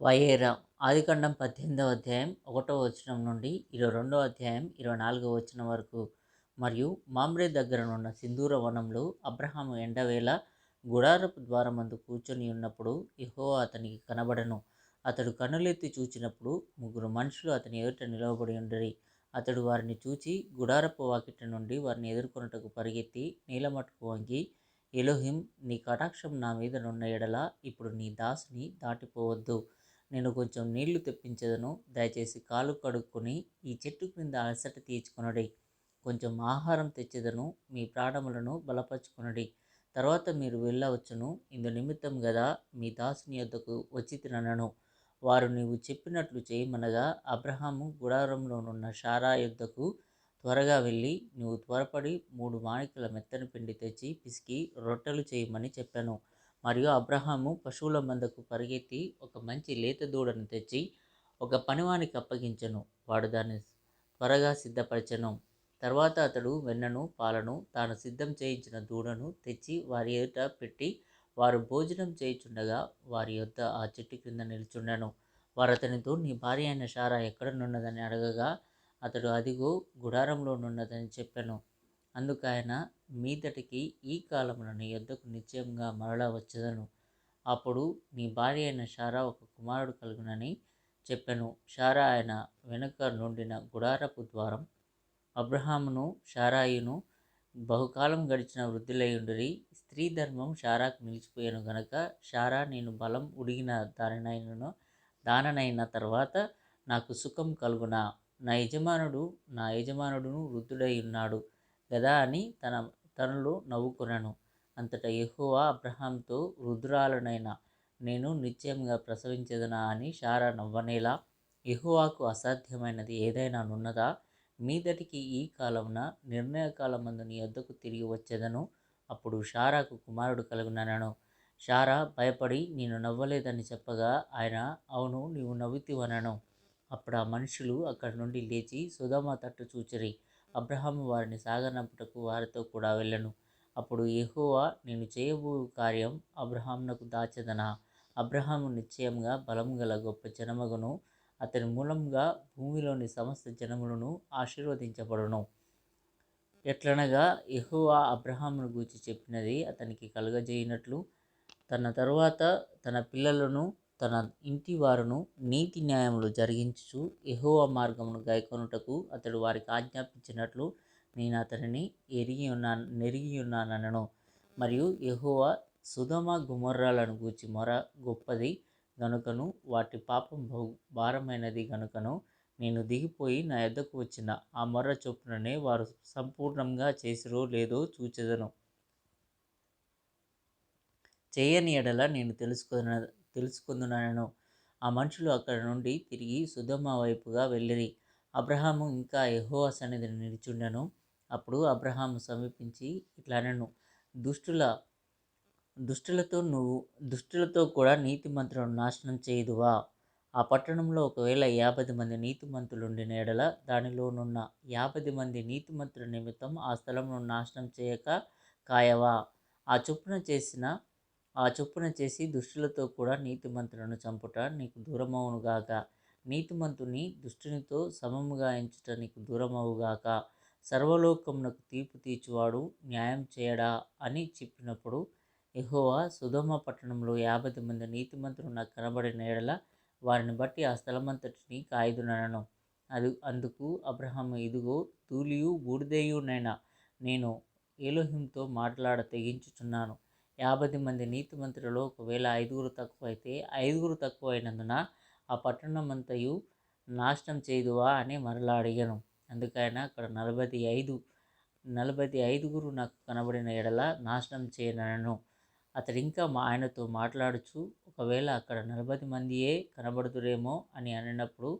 వయేరా ఆదికాండం పద్దెనిమిదవ అధ్యాయం ఒకటో వచనం నుండి ఇరవై రెండవ అధ్యాయం ఇరవై నాలుగవ వచనం వరకు. మరియు మామ్రే దగ్గరనున్న సింధూర వనంలో అబ్రహాము ఎండవేళ గుడారపు ద్వారమందు కూర్చొని ఉన్నప్పుడు ఇహో అతనికి కనబడను. అతడు కన్నులెత్తి చూచినప్పుడు ముగ్గురు మనుషులు అతని ఎదుట నిలవబడి ఉండరి. అతడు వారిని చూచి గుడారపు వాకిట నుండి వారిని ఎదుర్కొనుటకు పరిగెత్తి నీలమట్టుకు వంగి ఎలోహిం నీ కటాక్షం నా మీద నున్న ఎడల ఇప్పుడు నీ దాసుని దాటిపోవద్దు. నేను కొంచెం నీళ్ళు తెప్పించదను. దయచేసి కాలు కడుక్కొని ఈ చెట్టు క్రింద అలసట తీర్చుకొనడి. కొంచెం ఆహారం తెచ్చేదను. మీ ప్రాణములను బలపరుచుకొనడి. తర్వాత మీరు వెళ్ళవచ్చును. ఇందు నిమిత్తం గదా మీ దాసుని యొద్దకు వచ్చి తినను వారు నీవు చెప్పినట్లు చేయమనగా అబ్రహాము గుడారంలోనున్న షారా యొద్దకు త్వరగా వెళ్ళి నువ్వు త్వరపడి మూడు మాణికల మెత్తని పిండి తెచ్చి పిసికి రొట్టెలు చేయమని చెప్పాను. మరియు అబ్రహాము పశువుల మందకు పరిగెత్తి ఒక మంచి లేత దూడను తెచ్చి ఒక పనివానికి అప్పగించెను. వాడు దాన్ని త్వరగా సిద్ధపరచెను. తర్వాత అతడు వెన్నను పాలను తాను సిద్ధం చేయించిన దూడను తెచ్చి వారి ఎదుట పెట్టి వారు భోజనం చేయుచుండగా వారి యొద్ద ఆ చెట్టు క్రింద నిల్చుండెను. వారు అతనితో నీ భార్య అయిన షారా ఎక్కడనున్నదని అడగగా అతడు అదిగో గుడారంలోనున్నదని చెప్పాను. అందుకు ఆయన మీదటికి ఈ కాలమున నీ యొద్దకు నిశ్చయంగా మరలా వచ్చేదను. అప్పుడు నీ భార్య అయిన షారా ఒక కుమారుడు కలుగునని చెప్పాను. షారా ఆయన వెనుక నుండిన గుడారపు ద్వారం అబ్రహామును షారాయును బహుకాలం గడిచిన వృద్ధులయ్యుండిరి స్త్రీ ధర్మం షారాకు నిలిచిపోయాను గనక షారా నేను బలం ఉడిగిన దానినైనను దాననైన తర్వాత నాకు సుఖం కలుగునా. నా యజమానుడు నా యజమానుడును వృద్ధుడై ఉన్నాడు గదా అని తన తనలో నవ్వుకొనను. అంతటా యెహోవా అబ్రహాంతో రుద్రాలనైనా నేను నిశ్చయంగా ప్రసవించదనా అని షారా నవ్వనేలా యెహోవాకు అసాధ్యమైనది ఏదైనా నున్నదా? మీదటికి ఈ కాలమున నిర్ణయ కాలమందు నీ వద్దకు తిరిగి వచ్చేదను? అప్పుడు షారాకు కుమారుడు కలుగునను షారా భయపడి నేను నవ్వలేదని చెప్పగా ఆయన అవును నీవు నవ్వుతివనను. అప్పుడు ఆ మనుషులు అక్కడి నుండి లేచి సుధమ తట్టు చూచిరి. అబ్రహాము వారిని సాగనంపుటకు వారితో కూడా వెళ్ళను. అప్పుడు యెహోవా నేను చేయబో కార్యం అబ్రహామునకు దాచదన? అబ్రహాము నిశ్చయంగా బలం గల గొప్ప జనమగును. అతని మూలంగా భూమిలోని సమస్త జనములను ఆశీర్వదించబడును. ఎట్లనగా ఎహోవా అబ్రహామును గూర్చి చెప్పినది అతనికి కలుగజేయనట్లు తన తరువాత తన పిల్లలను తన ఇంటి వారును నీతి న్యాయములు జరిగించు ఎహోవ మార్గమును గైకొనుటకు అతడు వారికి ఆజ్ఞాపించినట్లు నేను అతనిని ఎరిగి ఉన్నాను నెరిగి ఉన్నానను మరియు యెహోవా సుధమ గుమర్రాలను గూర్చి మొర గొప్పది గనుకను వాటి పాపం బహు భారమైనది గనుకను నేను దిగిపోయి నా ఎద్దకు వచ్చిన ఆ మొర్ర చొప్పుననే వారు సంపూర్ణంగా చేసిరో లేదో చూచెదను. చేయని ఎడల నేను తెలుసుకున్న తెలుసుకుందునను ఆ మనుషులు అక్కడ నుండి తిరిగి సుధమ్మ వైపుగా వెళ్ళిరి. అబ్రహాము ఇంకా యెహోవా సన్నిధిని నిలిచుండెను. అప్పుడు అబ్రహాము సమీపించి ఇట్లనను దుష్టుల దుష్టులతో నువ్వు దుష్టులతో కూడా నీతిమంతులను నాశనం చేయుదువా? ఆ పట్టణంలో ఒకవేళ యాభై మంది నీతిమంతులుండిన ఎడల దానిలోనున్న యాభై మంది నీతిమంతుల నిమిత్తం ఆ స్థలంను నాశనం చేయక కాయవా? ఆ చొప్పున చేసిన ఆ చొప్పున చేసి దుష్టులతో కూడా నీతిమంతులను చంపుట నీకు దూరమవునుగాక నీతిమంతుని దుష్టునితో సమముగా ఎంచుట నీకు దూరమవుగాక సర్వలోకమునకు తీర్పు తీర్చువాడు న్యాయం చేయడా అని చెప్పినప్పుడు ఎహోవా సుధమ పట్టణంలో యాభై మంది నీతిమంతులు నాకు కనబడిన ఎడల వారిని బట్టి ఆ స్థలమంతటిని కాయుదునను అది అందుకు అబ్రహం ఇదిగో తూలియు బూడిదయునైనా నేను ఏలోహింతో మాట్లాడ తెగించుచున్నాను. యాభై మంది నీతిమంతులలో ఒకవేళ ఐదుగురు తక్కువైతే ఐదుగురు తక్కువ అయినందున ఆ పట్టణమంతయు నాశనం చేయదువా అని మరలా అడిగాను. అందుకైనా అక్కడ నలభై ఐదు నలభై ఐదుగురు నాకు కనబడిన ఎడల నాశనం చేయనను. అతడు ఇంకా మా ఆయనతో మాట్లాడుచు ఒకవేళ అక్కడ నలభై మందియే కనబడుతురేమో అని అనినప్పుడు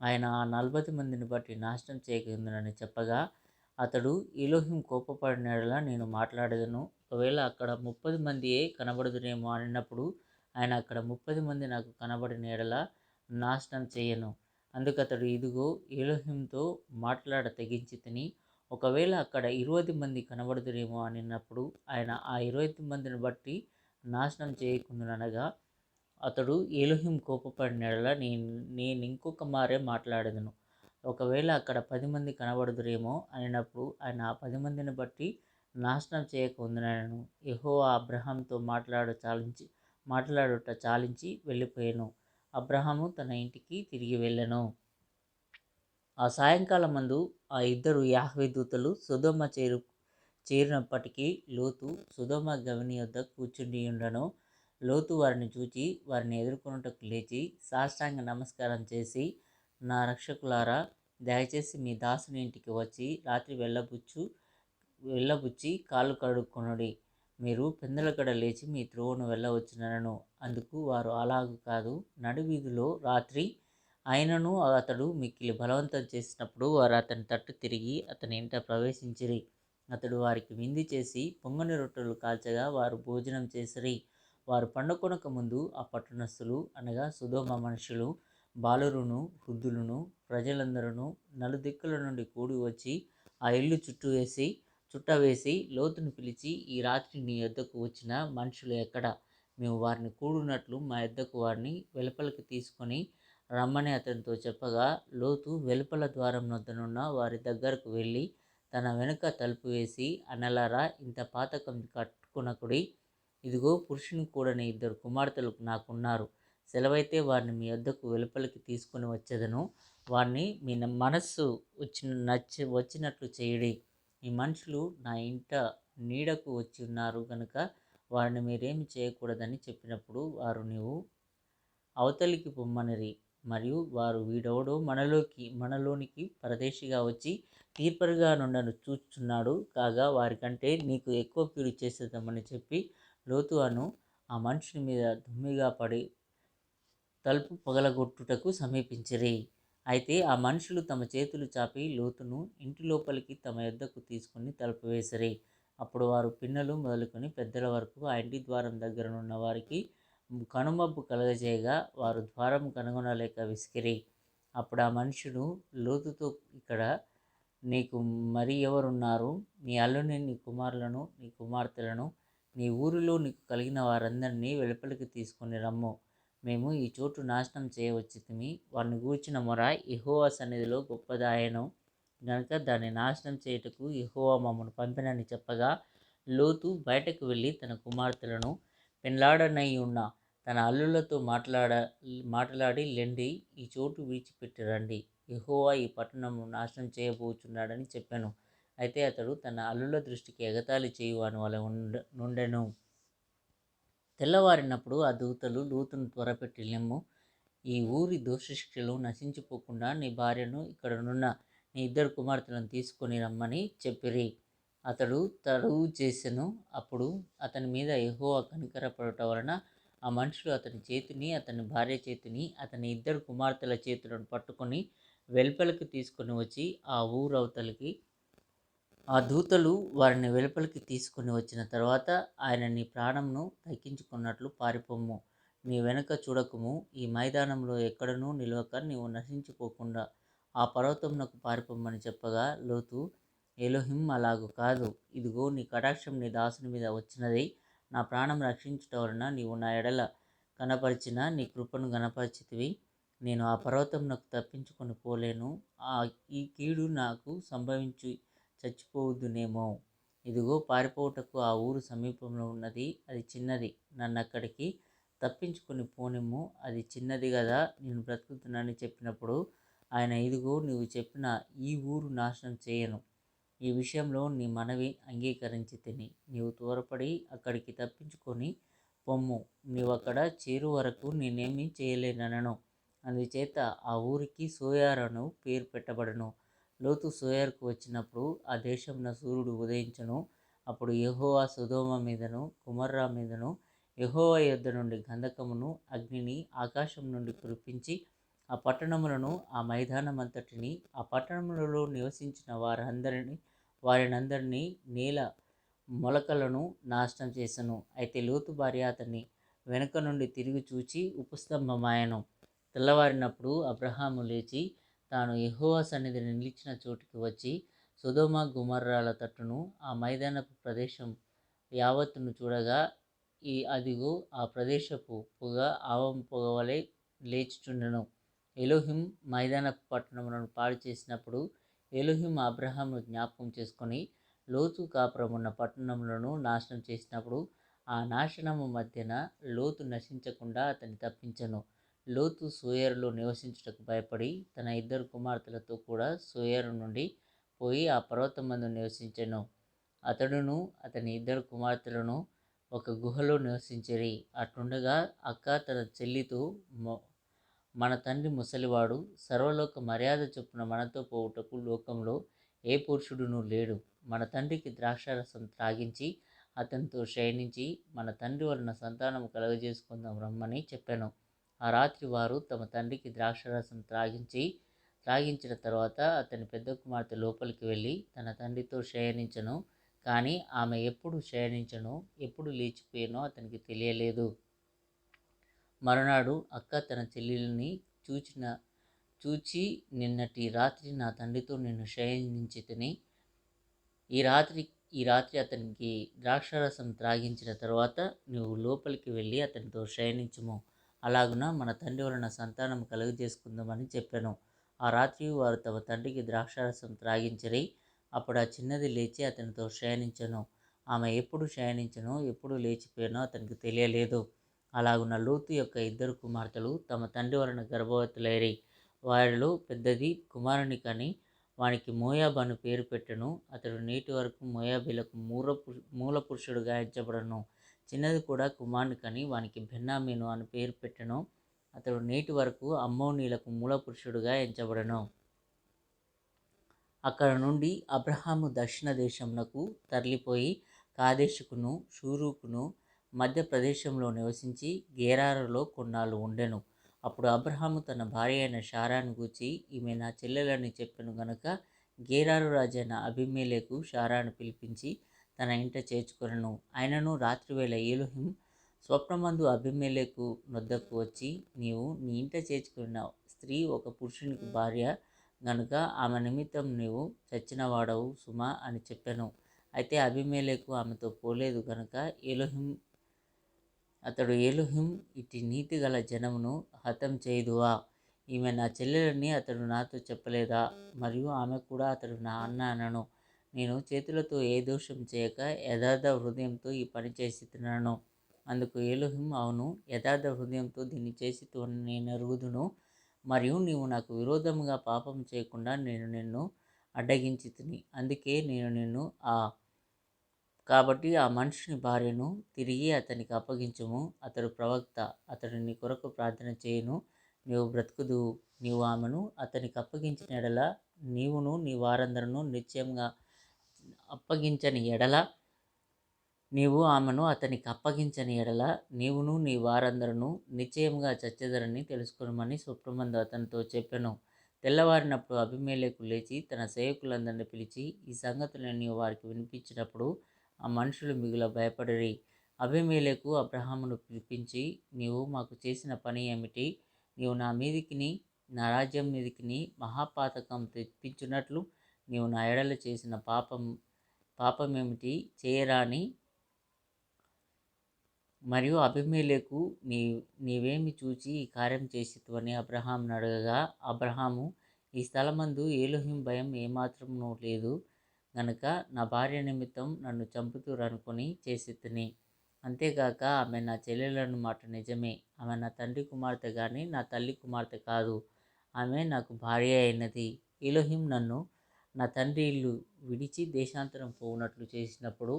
ఆయన ఆ నలభై మందిని బట్టి నాశనం చేయకుందని చెప్పగా అతడు ఇలోహిం కోపపడినలా నేను మాట్లాడేదను ఒకవేళ అక్కడ ముప్పది మందియే కనబడుదునేమో అన్నప్పుడు ఆయన అక్కడ ముప్పది మంది నాకు కనబడిన ఎడల నాశనం చేయను. అందుకు అతడు ఇదిగో ఏలోహింతో మాట్లాడ తెగించి తిని ఒకవేళ అక్కడ ఇరవై మంది కనబడుదురేమో అనినప్పుడు ఆయన ఆ ఇరవై మందిని బట్టి నాశనం చేయకుందుననగా అతడు ఏలోహిం కోపపడిన యెడల నేను నేను ఇంకొక మారే మాట్లాడదును. ఒకవేళ అక్కడ పది మంది కనబడుదురేమో అనినప్పుడు ఆయన ఆ పది మందిని బట్టి నాశనం చేయక ఉందనను యెహోవా అబ్రహాంతో మాట్లాడు చాలించి మాట్లాడుట చాలించి వెళ్ళిపోయాను. అబ్రహాము తన ఇంటికి తిరిగి వెళ్ళను. ఆ సాయంకాలం మందు ఆ ఇద్దరు యాహ్వే దూతలు సుధమ చేరు చేరినప్పటికీ లోతు సుధమ గవిని వద్ద కూర్చుండి ఉండను. లోతు వారిని చూచి వారిని ఎదుర్కొనుటకు లేచి సాష్టాంగ నమస్కారం చేసి నా రక్షకులారా దయచేసి మీ దాసుని ఇంటికి వచ్చి రాత్రి వెళ్ళబుచ్చు వెళ్ళబుచ్చి కాళ్ళు కడుక్కొనుడి. మీరు పెందలకడ లేచి మీ త్రోవను వెళ్ళవచ్చునను అందుకు వారు అలాగు కాదు. నడివీధిలో రాత్రి ఆయనను అతడు మిక్కిలి బలవంతం చేసినప్పుడు వారు అతని తట్టు తిరిగి అతని ఇంట ప్రవేశించిరి. అతడు వారికి విందు చేసి పొంగని రొట్టెలు కాల్చగా వారు భోజనం చేసిరి. వారు పండుకొనక ముందు ఆ పట్టణస్థులు అనగా సుధోమ మనుషులు బాలురును వృద్ధులను ప్రజలందరూ నలుదిక్కుల నుండి కూడి వచ్చి ఆ ఇల్లు చుట్టూ వేసి చుట్ట వేసి లోతును పిలిచి ఈ రాత్రి నీ యొద్దకు వచ్చిన మనుషులు ఎక్కడ? మేము వారిని కూడినట్లు మా యొద్దకు వారిని వెలుపలికి తీసుకొని రమ్మని అతనితో చెప్పగా లోతు వెలుపల ద్వారం వద్దనున్న వారి దగ్గరకు వెళ్ళి తన వెనుక తలుపు వేసి అనలారా ఇంత పాతకం కట్టుకునకుడి ఇదిగో పురుషుని కూడని ఇద్దరు కుమార్తెలు నాకున్నారు. సెలవైతే వారిని మీ వద్దకు వెలుపలికి తీసుకొని వచ్చేదను. వారిని మీ మనస్సు వచ్చిన నచ్చి వచ్చినట్లు చేయడి. ఈ మనుషులు నా ఇంట నీడకు వచ్చి ఉన్నారు కనుక వారిని మీరేమి చేయకూడదని చెప్పినప్పుడు వారు నీవు అవతలికి పొమ్మనిరి. మరియు వారు వీడెవడో మనలోకి మనలోనికి పరదేశిగా వచ్చి తీర్పరుగా నుండను చూచుచున్నాడు. కాగా వారికంటే నీకు ఎక్కువ కీడు చేసేద్దామని చెప్పి లోతు అను ఆ మనుషుని మీద దుమ్మిగా పడి తలుపు పగలగొట్టుటకు సమీపించిరి. అయితే ఆ మనుషులు తమ చేతులు చాపి లోతును ఇంటి లోపలికి తమ యొద్దకు తీసుకుని తలుపు వేసిరి. అప్పుడు వారు పిన్నలు మొదలుకొని పెద్దల వరకు ఆ ఇంటి ద్వారం దగ్గరనున్న వారికి కనుమబ్బు కలగజేయగా వారు ద్వారం కనుగొనలేక విసికిరి. అప్పుడు ఆ మనుషుడు లోతుతో ఇక్కడ నీకు మరి ఎవరున్నారు? నీ అల్లుని నీ కుమారులను నీ కుమార్తెలను నీ ఊరిలో నీకు కలిగిన వారందరినీ వెలుపలికి తీసుకొని రమ్ము. మేము ఈ చోటు నాశనం చేయవచ్చితిమి వారిని గూర్చిన మొర ఇహోవా సన్నిధిలో గొప్పదాయను. గనుక దాన్ని నాశనం చేయుటకు ఇహోవా మమ్మను పంపినని చెప్పగా లోతు బయటకు వెళ్ళి తన కుమార్తెలను పెండ్లాడనై ఉన్న తన అల్లులతో మాట్లాడ మాట్లాడి లెండి ఈ చోటు విడిచిపెట్టి రండి. ఇహోవా ఈ పట్టణము నాశనం చేయబోచున్నాడని చెప్పాను. అయితే అతడు తన అల్లుల దృష్టికి ఎగతాళి చేయువాని వాళ్ళ ఉండ నుండెను. తెల్లవారినప్పుడు ఆ దూతలు లూతును త్వరపెట్టి లెమ్ము ఈ ఊరి దోషశిక్షలు నశించిపోకుండా నీ భార్యను ఇక్కడనున్న నీ ఇద్దరు కుమార్తెలను తీసుకొని రమ్మని చెప్పిరి. అతడు తడువు చేసెను. అప్పుడు అతని మీద యెహోవా కనికరపడటం వలన ఆ మనుషులు అతని చేతిని అతని భార్య చేతిని అతని ఇద్దరు కుమార్తెల చేతులను పట్టుకొని వెలుపలకు తీసుకొని వచ్చి ఆ ఊరవతలికి ఆ దూతలు వారిని వెలుపలికి తీసుకొని వచ్చిన తర్వాత ఆయన నీ ప్రాణంను తగ్గించుకున్నట్లు పారిపోము నీ వెనుక చూడకము. ఈ మైదానంలో ఎక్కడనూ నిలవక నీవు నశించిపోకుండా ఆ పర్వతమునకు పారిపోమని చెప్పగా లోతు ఎలోహిం అలాగు కాదు. ఇదిగో నీ కటాక్షం నీ దాసుని మీద వచ్చినది నా ప్రాణం రక్షించుట వలన నీవు నా ఎడల కనపరిచిన నీ కృపను గనపరిచితివి నేను ఆ పర్వతమునకు తప్పించుకొని పోలేను. ఆ ఈ కీడు నాకు సంభవించి చచ్చిపోవద్దునేమో ఇదిగో పారిపోవుటకు ఆ ఊరు సమీపంలో ఉన్నది అది చిన్నది. నన్ను అక్కడికి తప్పించుకొని పోనిమ్ము అది చిన్నది కదా నేను బ్రతుకుతున్నానని చెప్పినప్పుడు ఆయన ఇదిగో నువ్వు చెప్పిన ఈ ఊరు నాశనం చేయను. ఈ విషయంలో నీ మనవి అంగీకరించి తిని నీవు త్వరపడి అక్కడికి తప్పించుకొని పొమ్ము. నీవు అక్కడ చేరు వరకు నేనేమీ చేయలేనను అందుచేత ఆ ఊరికి సోయారను పేరు పెట్టబడను. లోతు సోయర్కు వచ్చినప్పుడు ఆ దేశమున సూర్యుడు ఉదయించను. అప్పుడు యహోవా సుధోమ మీదను కుమర్రా మీదను యహోవా యొద్ద నుండి గంధకమును అగ్నిని ఆకాశం నుండి కురిపించి ఆ పట్టణములను ఆ మైదానమంతటిని ఆ పట్టణములలో నివసించిన వారందరిని వారినందరినీ నేల మొలకలను నాశనం చేసెను. అయితే లోతు భార్య అతన్ని వెనుక నుండి తిరిగి చూచి ఉపస్తంభమాయను. తెల్లవారినప్పుడు అబ్రహాము లేచి తాను ఎహోవా సన్నిధిని నిలిచిన చోటుకి వచ్చి సుధోమ గుమర్రాల తట్టును ఆ మైదానపు ప్రదేశం యావత్తును చూడగా ఈ అదిగో ఆ ప్రదేశపు పొగ ఆవం పొగ వలె లేచుచుండెను. ఎలోహిం మైదాన పట్టణములను పాడు చేసినప్పుడు ఎలోహిం అబ్రహాంను జ్ఞాపకం చేసుకొని లోతు కాపురం ఉన్న పట్టణములను నాశనం చేసినప్పుడు ఆ నాశనము మధ్యన లోతు నశించకుండా అతన్ని తప్పించను. లోతు సోయరులో నివసించుటకు భయపడి తన ఇద్దరు కుమార్తెలతో కూడా సోయరు నుండి పోయి ఆ పర్వతం మందు నివసించెను. అతడును అతని ఇద్దరు కుమార్తెలను ఒక గుహలో నివసించిరి. అట్టుండగా అక్క తన చెల్లితో మన తండ్రి ముసలివాడు సర్వలోక మర్యాద చొప్పున మనతో పోవుటకు లోకంలో ఏ పురుషుడును లేడు. మన తండ్రికి ద్రాక్షారసం త్రాగించి అతనితో శయనించి మన తండ్రి వలన సంతానం కలుగజేసుకుందాం రమ్మని చెప్పాను. ఆ రాత్రి వారు తమ తండ్రికి ద్రాక్షరసం త్రాగించి త్రాగించిన తర్వాత అతని పెద్ద కుమార్తె లోపలికి వెళ్ళి తన తండ్రితో శయనించను. కానీ ఆమె ఎప్పుడు శయనించను ఎప్పుడు లేచిపోయానో అతనికి తెలియలేదు. మరునాడు అక్క తన చెల్లెల్ని చూచిన చూచి నిన్నటి రాత్రి నా తండ్రితో నిన్ను శయనించి తిని ఈ రాత్రి ఈ రాత్రి అతనికి ద్రాక్షరసం త్రాగించిన తర్వాత నువ్వు లోపలికి వెళ్ళి అతనితో శయనించము. అలాగున మన తండ్రి వలన సంతానం కలుగజేసుకుందామని చెప్పాను. ఆ రాత్రి వారు తమ తండ్రికి ద్రాక్షారసం త్రాగించరి అప్పుడు ఆ చిన్నది లేచి అతనితో శయనించను. ఆమె ఎప్పుడు శయనించను ఎప్పుడు లేచిపోయానో అతనికి తెలియలేదు. అలాగున్న లోతు యొక్క ఇద్దరు కుమార్తెలు తమ తండ్రి వలన గర్భవతులైరి. వారిలో పెద్దది కుమారుని కానీ వానికి మోయాబ్ అని పేరు పెట్టను. అతడు నేటి వరకు మోయాబీలకు మూల పు- మూల పురుషుడుగా ఎంచబడను. చిన్నది కూడా కుమారుని కని వానికి భిన్నామీను అని పేరు పెట్టను. అతడు నేటి వరకు అమ్మోనీలకు మూల పురుషుడుగా ఎంచబడను. అక్కడ నుండి అబ్రహాము దక్షిణ దేశంలకు తరలిపోయి కాదేశుకును షూరుకును మధ్యప్రదేశంలో నివసించి గేరారులో కొన్నాళ్ళు ఉండెను. అప్పుడు అబ్రహాము తన భార్య అయిన షారాను గూర్చి ఈమె నా చెల్లెలని చెప్పెను గనుక గేరారు రాజైన అభిమేలేకు షారాను పిలిపించి తన ఇంట చేర్చుకొనను. ఆయనను రాత్రివేళ ఏలుహిం స్వప్నమందు అభిమేలేకు నొద్దకు వచ్చి నీవు నీ ఇంట చేర్చుకున్న స్త్రీ ఒక పురుషునికి భార్య గనుక ఆమె నిమిత్తం నీవు చచ్చినవాడవు సుమా అని చెప్పాను. అయితే అభిమేలేకు ఆమెతో పోలేదు గనుక ఏలోహిం అతడు ఏలుహిం ఇటు నీతి గల జనమును హతం చేయదువా? ఈమె నా చెల్లెలని అతడు నాతో చెప్పలేదా? మరియు ఆమె కూడా అతడు నా అన్న అనను. నేను చేతులతో ఏ దోషం చేయక యథార్థ హృదయంతో ఈ పని చేస్తున్నాను అందుకు ఏలుహిం అవును యథార్థ హృదయంతో దీన్ని చేసి నేను ఎరుగుదును మరియు నీవు నాకు విరోధముగా పాపం చేయకుండా నేను నిన్ను అడ్డగించి తిని అందుకే నేను నిన్ను ఆ కాబట్టి ఆ మనిషిని భార్యను తిరిగి అతనికి అప్పగించము. అతడు ప్రవక్త అతడు నీ కొరకు ప్రార్థన చేయను నీవు బ్రతుకుదు. నీవు ఆమెను అతనికి అప్పగించిన ఎడల నీవును నీ వారందరూ నిశ్చయంగా అప్పగించని ఎడల నీవు ఆమెను అతనికి అప్పగించని ఎడల నీవును నీ వారందరూ నిశ్చయంగా చచ్చెదరని తెలుసుకొనమని స్వప్నమందు అతనితో చెప్పెను. తెల్లవారినప్పుడు అభిమేలకు లేచి తన సేవకులందరిని పిలిచి ఈ సంగతులను నీవు వారికి వినిపించినప్పుడు ఆ మనుషులు మిగుల భయపడిరి. అభిమేలేకు అబ్రహామును పిలిపించి నీవు మాకు చేసిన పని ఏమిటి? నీవు నా మీదికిని నా రాజ్యం మీదికిని మహాపాతకం తెప్పించున్నట్లు నీవు నా ఎడలు చేసిన పాపం పాపమేమిటి? చేయరాని మరియు అభిమేలేకు నీ నీవేమి చూచి ఈ కార్యం చేసిత్వని అబ్రహాంను అడగగా అబ్రహాము ఈ స్థలమందు ఏలుహిం భయం ఏమాత్రమును లేదు. గనుక నా భార్య నిమిత్తం నన్ను చంపుతురనుకొని చేసి తిని అంతేగాక ఆమె నా చెల్లెలను మాట నిజమే. ఆమె నా తండ్రి కుమార్తె కానీ నా తల్లి కుమార్తె కాదు. ఆమె నాకు భార్య అయినది. ఏలోహిం నన్ను నా తండ్రి ఇల్లు విడిచి దేశాంతరం పోవునట్లు చేసినప్పుడు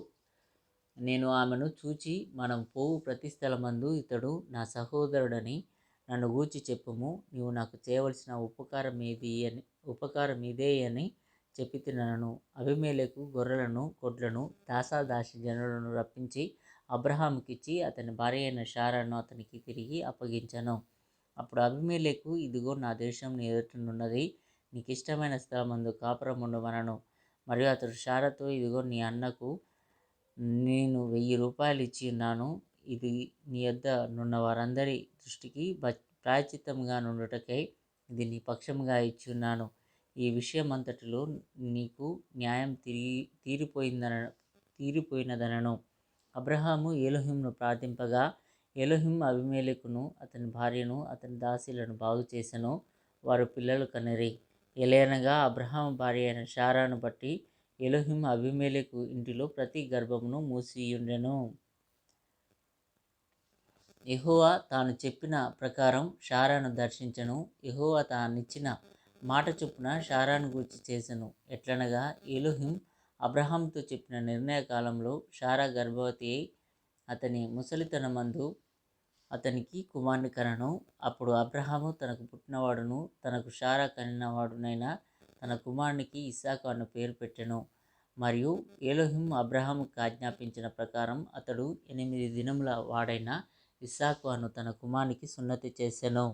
నేను ఆమెను చూచి మనం పోవు ప్రతి స్థలమందు ఇతడు నా సహోదరుడని నన్ను గూర్చి చెప్పుము. నీవు నాకు చేయవలసిన ఉపకారం ఏది అని ఉపకారం ఇదే అని చెప్పి తినను అభిమేలకు గొర్రెలను కొడ్లను దాసాదాసి జనులను రప్పించి అబ్రహాంకిచ్చి అతని భార్య అయిన షారాను అతనికి తిరిగి అప్పగించాను. అప్పుడు అభిమేలకు ఇదిగో నా దేశం నీ ఎదుటనున్నది నీకు ఇష్టమైన స్థలమందు కాపురం ఉండమనను. మరియు అతడు షారతో ఇదిగో నీ అన్నకు నేను వెయ్యి రూపాయలు ఇచ్చి ఉన్నాను. ఇది నీ యొద్ద నున్న వారందరి దృష్టికి బ ప్రాయచిత్తంగా నుండుటకై ఇది నీ పక్షంగా ఇచ్చి ఉన్నాను. ఈ విషయం అంతటిలో నీకు న్యాయం తిరిగి తీరిపోయిందన తీరిపోయినదనను. అబ్రహాము ఏలోహింను ప్రార్థింపగా ఏలోహిం అభిమేలకును అతని భార్యను అతని దాసీలను బాగు చేసెను వారు పిల్లలు కనిరి. ఎలయనగా అబ్రహాం భార్య అయిన షారాను బట్టి ఎలోహిం అభిమేలకు ఇంటిలో ప్రతి గర్భమును మూసియుండెను. ఎహోవా తాను చెప్పిన ప్రకారం షారాను దర్శించను. ఎహోవా తానిచ్చిన మాట చొప్పున షారాను గూర్చి చేసెను. ఎట్లనగా ఏలోహిం అబ్రహాంతో చెప్పిన నిర్ణయ కాలంలో షారా గర్భవతి అయి అతని ముసలితనమందు అతనికి కుమారుని కనను. అప్పుడు అబ్రహాము తనకు పుట్టినవాడును తనకు షారా కనినవాడునైన తన కుమారునికి ఇస్సాకు అన్న పేరు పెట్టెను. మరియు ఏలోహిం అబ్రహాముకు ఆజ్ఞాపించిన ప్రకారం అతడు ఎనిమిది దినముల వాడైన ఇస్సాకు అను తన కుమారునికి సున్నతి చేశాను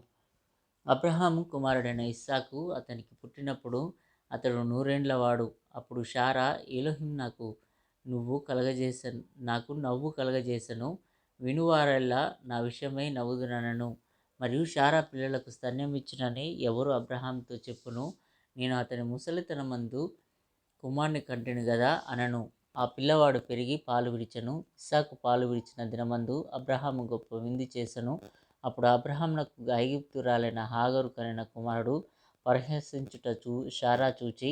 అబ్రహాము కుమారుడైన ఇస్సాకు అతనికి పుట్టినప్పుడు అతడు నూరేండ్ల వాడు. అప్పుడు షారా ఏలోహిం నాకు నువ్వు కలగజేస నాకు నవ్వు కలగజేశాను వినువారెల్లా నా విషయమై నవ్వుదునను మరియు షారా పిల్లలకు స్తన్యం ఇచ్చినని ఎవరు అబ్రహాంతో చెప్పును. నేను అతని ముసలితనమందు కుమారుని కంటిని గదా అనను. ఆ పిల్లవాడు పెరిగి పాలు విడిచను. ఇస్సాకు పాలు విడిచిన దినమందు అబ్రహాము గొప్ప విందు చేసెను. అప్పుడు అబ్రహాంనకు ఐగుప్తురాలైన హాగరు కనిన కుమారుడు పరిహసించుట చూ షారా చూచి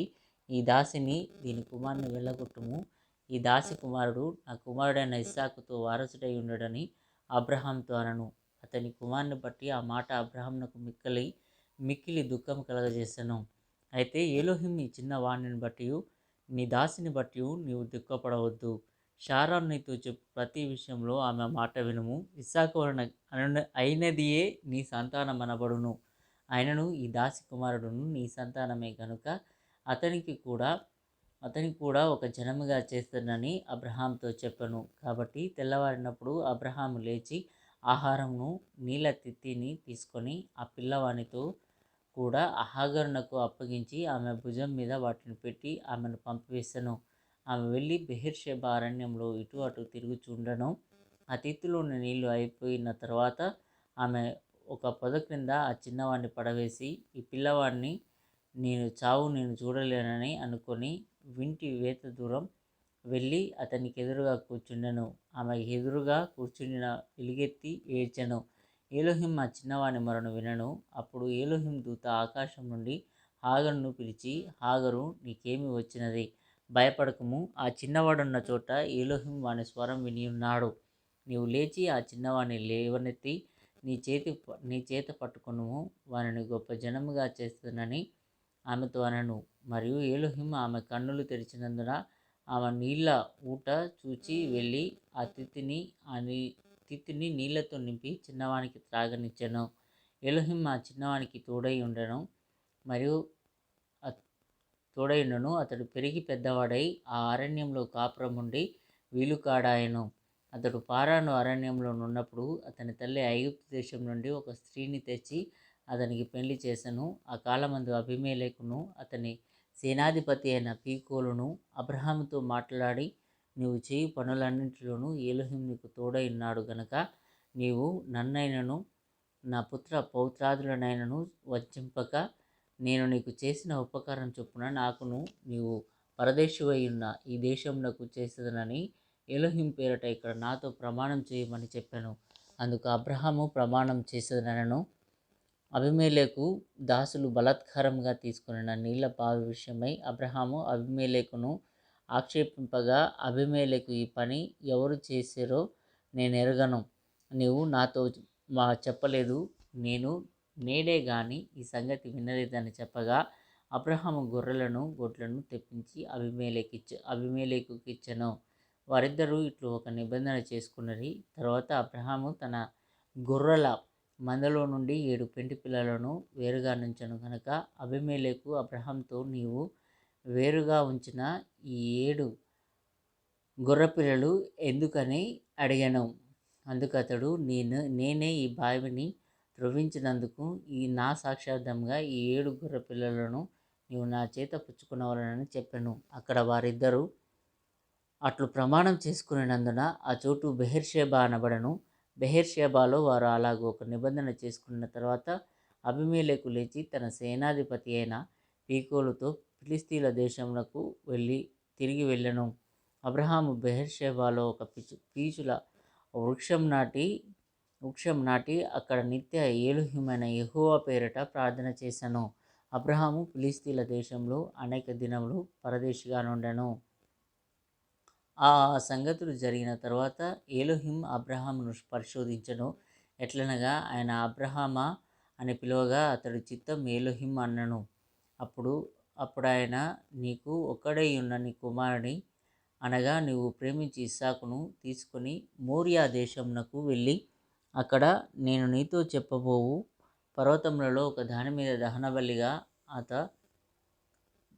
ఈ దాసిని దీని కుమారుని వెళ్ళగొట్టుము. ఈ దాసి కుమారుడు నా కుమారుడైన ఇస్సాకుతో వారసుడై ఉండడని అబ్రహాంతో అనను అతని కుమారుని బట్టి ఆ మాట అబ్రహాంనకు మిక్కలి మిక్కిలి దుఃఖం కలగజేశాను అయితే ఏలోహిం ఈ చిన్న వాణిని బట్టి నీ దాసిని బట్టి నీవు దుఃఖపడవద్దు. షారాన్ నీతో చెప్పు ప్రతి విషయంలో ఆమె మాట వినుము. ఇస్సాకు వలన అన- అయినదియే నీ సంతానం అనబడును. ఆయనను ఈ దాసి కుమారుడును నీ సంతానమే కనుక అతనికి కూడా అతనికి కూడా ఒక జనముగా చేస్తానని అబ్రహాంతో చెప్పను. కాబట్టి తెల్లవారినప్పుడు అబ్రహాము లేచి ఆహారమును నీళ్ళ తిత్తిని తీసుకొని ఆ పిల్లవానితో కూడా అహాగరునకు అప్పగించి ఆమె భుజం మీద వాటిని పెట్టి ఆమెను పంపివేశాను. ఆమె వెళ్ళి బెహిర్షెబ అరణ్యంలో ఇటు అటు తిరుగుచుండను ఆ తిత్తులోని నీళ్ళు అయిపోయిన తర్వాత ఆమె ఒక పొద క్రింద ఆ చిన్నవాడిని పడవేసి ఈ పిల్లవాడిని నేను చావు నేను చూడలేనని అనుకొని వింటి వేత దూరం వెళ్ళి అతనికి ఎదురుగా కూర్చుండెను. ఆమె ఎదురుగా కూర్చుండిన ఎలుగెత్తి ఏడ్చెను. ఏలోహిం ఆ చిన్నవాని మొరను వినను. అప్పుడు ఏలోహిం దూత ఆకాశం నుండి హాగరును పిలిచి హాగరు నీకేమి వచ్చినది? భయపడకము. ఆ చిన్నవాడున్న చోట ఏలోహిం వాని స్వరం విని ఉన్నాడు నీవు లేచి ఆ చిన్నవాణ్ణి లేవనెత్తి నీ చేతి నీ చేత పట్టుకును వానిని గొప్ప జనముగా చేస్తునని ఆమెతో అనను. మరియు ఏలోహిం ఆమె కన్నులు తెరిచినందున ఆమె నీళ్ళ ఊట చూచి వెళ్ళి ఆ తిత్తిని ఆ నీ తిత్తిని నీళ్ళతో నింపి చిన్నవానికి త్రాగనిచ్చెను. ఎలోహిం ఆ చిన్నవానికి తోడై ఉండను. మరియు అ- తోడై ఉండను. అతడు పెరిగి పెద్దవాడై ఆ అరణ్యంలో కాపురం ఉండి వీలుకాడాయను. అతడు పారాను అరణ్యంలో ఉన్నప్పుడు అతని తల్లి ఐగుప్తు దేశం నుండి ఒక స్త్రీని తెచ్చి అతనికి పెళ్ళి చేసెను. ఆ కాలమందు అభిమేలేకును అతని సేనాధిపతి అయిన పీకోలును అబ్రహాముతో మాట్లాడి నీవు చేయి పనులన్నింటిలోనూ ఏలుహిం నీకు తోడై ఉన్నాడు గనక నీవు నన్నైనను నా పుత్ర పౌత్రాదులనైనను వంచింపక నేను నీకు చేసిన ఉపకారం చొప్పున నాకును నీవు పరదేశివై ఉన్న ఈ నాకు చేసేదనని ఎలోహిం పేరట ఇక్కడ నాతో ప్రమాణం చేయమని చెప్పాను. అందుకు అబ్రహాము ప్రమాణం చేసేదనను అభిమేలేకు దాసులు బలాత్కారంగా తీసుకున్న నీళ్ళ బావి విషయమై అబ్రహాము అభిమేలేకును ఆక్షేపింపగా అభిమేలేకు ఈ పని ఎవరు చేశారో నేను ఎరగను. నీవు నాతో మా చెప్పలేదు. నేను నేడే కానీ ఈ సంగతి వినలేదని చెప్పగా అబ్రహాము గొర్రెలను గొడ్లను తెప్పించి అభిమేలేకిచ్చ అభిమేలేకుకి ఇచ్చెను వారిద్దరూ ఇట్లు ఒక నిబంధన చేసుకున్నది తర్వాత అబ్రహాము తన గొర్రెల మందలో నుండి ఏడు పెంటి పిల్లలను వేరుగా నుంచను కనుక అభిమేలేకు అబ్రహాంతో నీవు వేరుగా ఉంచిన ఈ ఏడు గొర్రె పిల్లలు ఎందుకని అడిగాను. అందుకు అతడు నేను నేనే ఈ బావిని త్రవ్వించినందుకు ఈ నా సాక్షార్థంగా ఈ ఏడు గొర్రె పిల్లలను నీవు నా చేత పుచ్చుకునవలనని చెప్పాను. అక్కడ వారిద్దరూ అట్లు ప్రమాణం చేసుకునేనందున ఆ చోటు బెహర్షేబా అనబడను. బెహెర్షేబాలో వారు అలాగ ఒక నిబంధన చేసుకున్న తర్వాత అభిమేలకు లేచి తన సేనాధిపతి అయిన పీకోలుతో ఫిలిస్తీన్ల దేశమునకు వెళ్ళి తిరిగి వెళ్ళను. అబ్రహాము బెహర్షేబాలో ఒక పిచు పీచుల వృక్షం నాటి వృక్షం నాటి అక్కడ నిత్య ఏలుహ్యమైన యెహోవా పేరట ప్రార్థన చేశాను అబ్రహాము ఫిలిస్తీన్ల దేశంలో అనేక దినములు పరదేశిగా నుండెను. ఆ సంగతులు జరిగిన తర్వాత ఏలోహిం అబ్రహామును పరిశోధించను. ఎట్లనగా ఆయన అబ్రహామా అని పిలువగా అతడు చిత్తం ఏలోహిం అన్నను. అప్పుడు అప్పుడు ఆయన నీకు ఒక్కడై ఉన్న నీ కుమారుని అనగా నీవు ప్రేమించి ఇస్సాకును తీసుకొని మోరియా దేశమునకు వెళ్ళి అక్కడ నేను నీతో చెప్పబోవు. పర్వతములలో ఒక దాని మీద దహనబలిగా అత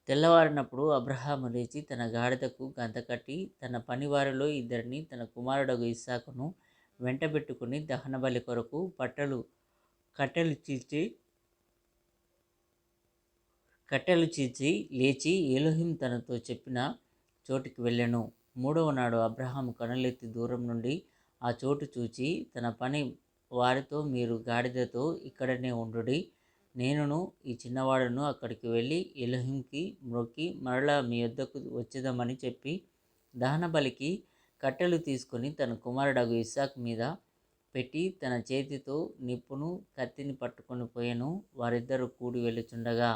తెల్లవారినప్పుడు అబ్రహాము లేచి తన గాడిదకు గంతకట్టి తన పనివారిలో ఇద్దరిని తన కుమారుడగు ఇస్సాకును వెంటబెట్టుకుని దహనబలి కొరకు పట్టలు కట్టెలు చీల్చి కట్టెలు చీల్చి లేచి ఏలోహిం తనతో చెప్పిన చోటికి వెళ్ళాను. మూడవ నాడు అబ్రహాము కనులెత్తి దూరం నుండి ఆ చోటు చూచి తన పని వారితో మీరు గాడిదతో ఇక్కడనే ఉండుడి నేనును ఈ చిన్నవాడును అక్కడికి వెళ్ళి ఎలహింకి మ్రొక్కి మరలా మీ యొద్దకు వచ్చేదామని చెప్పి దహనబలికి కట్టెలు తీసుకొని తన కుమారుడగు ఇస్సాక్ మీద పెట్టి తన చేతితో నిప్పును కత్తిని పట్టుకొని పోయాను. వారిద్దరూ కూడి వెళ్ళుచుండగా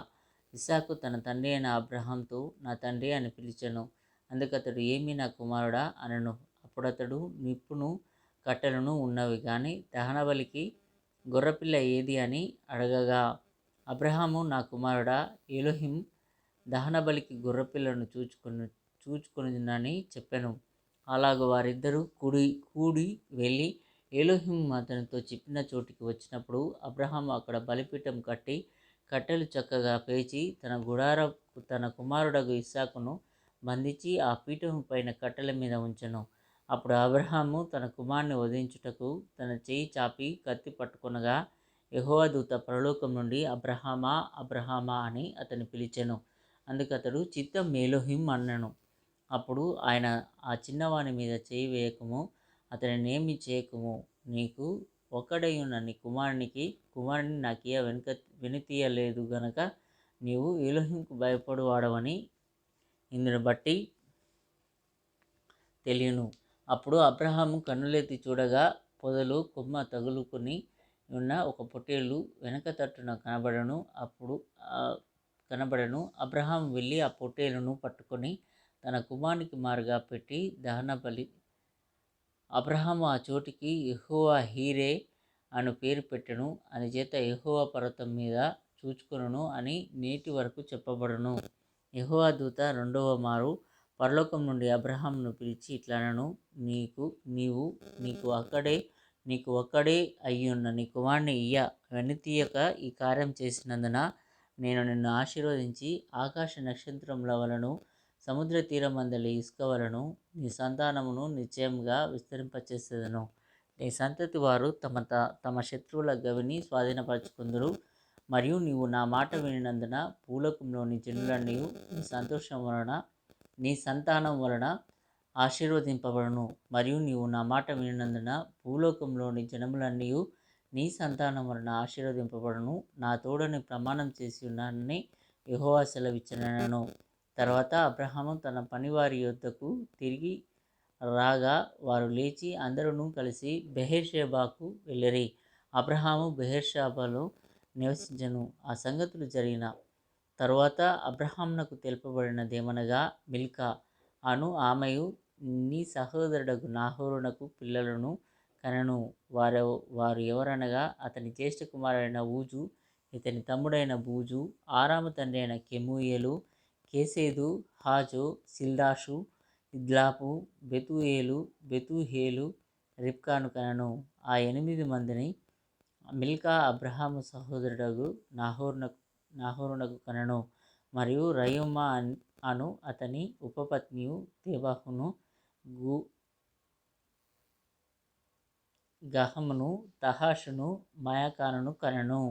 ఇస్సాకు తన తండ్రి అయిన అబ్రహాంతో నా తండ్రి అని పిలిచాను. అందుకతడు ఏమి నా కుమారుడా అనను. అప్పుడతడు నిప్పును కట్టెలను ఉన్నవి కానీ దహనబలికి గొర్రెపిల్ల ఏది అని అడగగా అబ్రహాము నా కుమారుడా ఎలోహిం దహనబలికి గొర్రెపిల్లను చూచుకొని చూచుకొనినని చెప్పాను. అలాగ వారిద్దరూ కూడి కూడి వెళ్ళి ఏలోహిం అతనితో చెప్పిన చోటికి వచ్చినప్పుడు అబ్రహాం అక్కడ బలిపీఠం కట్టి కట్టెలు చక్కగా పేచి తన గుడార తన కుమారుడగు ఇస్సాకును బంధించి ఆ పీఠం పైన కట్టెల మీద ఉంచెను. అప్పుడు అబ్రహాము తన కుమారుని వధించుటకు తన చేయి చాపి కత్తి పట్టుకొనగా యహోవ దూత పరలోకం నుండి అబ్రహామా అబ్రహామా అని అతను పిలిచెను. అందుకు అతడు చిత్తం మేలోహిం అన్నను. అప్పుడు ఆయన ఆ చిన్నవాని మీద చేయి వేయకము అతనినేమి చేయకము. నీకు ఒక్కడై ఉన్న నీ కుమారునికి కుమారుని నాకియ వెనుక వెనుతీయలేదు గనక నీవు ఏలోహింకు భయపడువాడవని ఇందుని బట్టి తెలియను. అప్పుడు అబ్రహాము కన్నులెత్తి చూడగా పొదలు కొమ్మ తగులుకొని ఉన్న ఒక పొట్టేలు వెనక తట్టున కనబడను అప్పుడు కనబడను. అబ్రహాం వెళ్ళి ఆ పొట్టేలును పట్టుకొని తన కుమారునికి మారుగా పెట్టి దహన బలి అబ్రహాము ఆ చోటికి ఎహోవా హీరే అను పేరు పెట్టెను. అని చేత ఎహోవా పర్వతం మీద చూచుకొనును అని నేటి వరకు చెప్పబడును. ఎహోవా దూత రెండవ మారు పరలోకం నుండి అబ్రహాంను పిలిచి ఇట్లనను నీకు నీవు నీకు అక్కడే నీకు ఒక్కడే అయ్యున్న నీ కుమారుని ఇయ్య. వెనుతీయక ఈ కార్యం చేసినందున నేను నిన్ను ఆశీర్వదించి ఆకాశ నక్షత్రముల వలను సముద్ర తీరమందలి ఇసుక వలను నీ సంతానమును నిశ్చయంగా విస్తరింపచేసేదను. నీ సంతతి వారు తమ త తమ శత్రువుల గవిని స్వాధీనపరచుకుందరు. మరియు నీవు నా మాట వినినందున భూలోకంలోని జనులన్నీ నీ సంతోషం వలన నీ సంతానం వలన ఆశీర్వదింపబడును. మరియు నీవు నా మాట వినినందున భూలోకంలోని జనములన్నీ నీ సంతానం వలన ఆశీర్వదింపబడును. నా తోడని ప్రమాణం చేసి ఉన్నానని యహోవా సెలవిచ్చినను. తర్వాత అబ్రహాము తన పనివారి యొద్దకు తిరిగి రాగా వారు లేచి అందరూ కలిసి బెహెర్షేబాకు వెళ్ళిరి. అబ్రహాము బెహెర్షాబాలో నివసించను. ఆ సంగతులు జరిగిన తరువాత అబ్రహాంనకు తెలుపబడినదేమనగా మిల్కా అను ఆమెయు నీ సహోదరుడకు నాహోరునకు పిల్లలను కనను. వారు వారు ఎవరనగా అతని జ్యేష్ఠ కుమారుడైన ఊజు ఇతని తమ్ముడైన బూజు ఆరాము తండ్రి అయిన కెమూయేలు కేసేదు హాజో సిల్దాషు ఇద్లాపు బెతుయేలు బెతుహేలు రిబ్కాను కనను. ఆ ఎనిమిది మందిని మిల్కా అబ్రహాము సహోదరుడగు నాహోరునకు నాహోరునకు కనను. మరియు రయుమా అను అతని ఉపపత్నియు తేబాహును గు గహమును తహాషును మయాకానును కనను.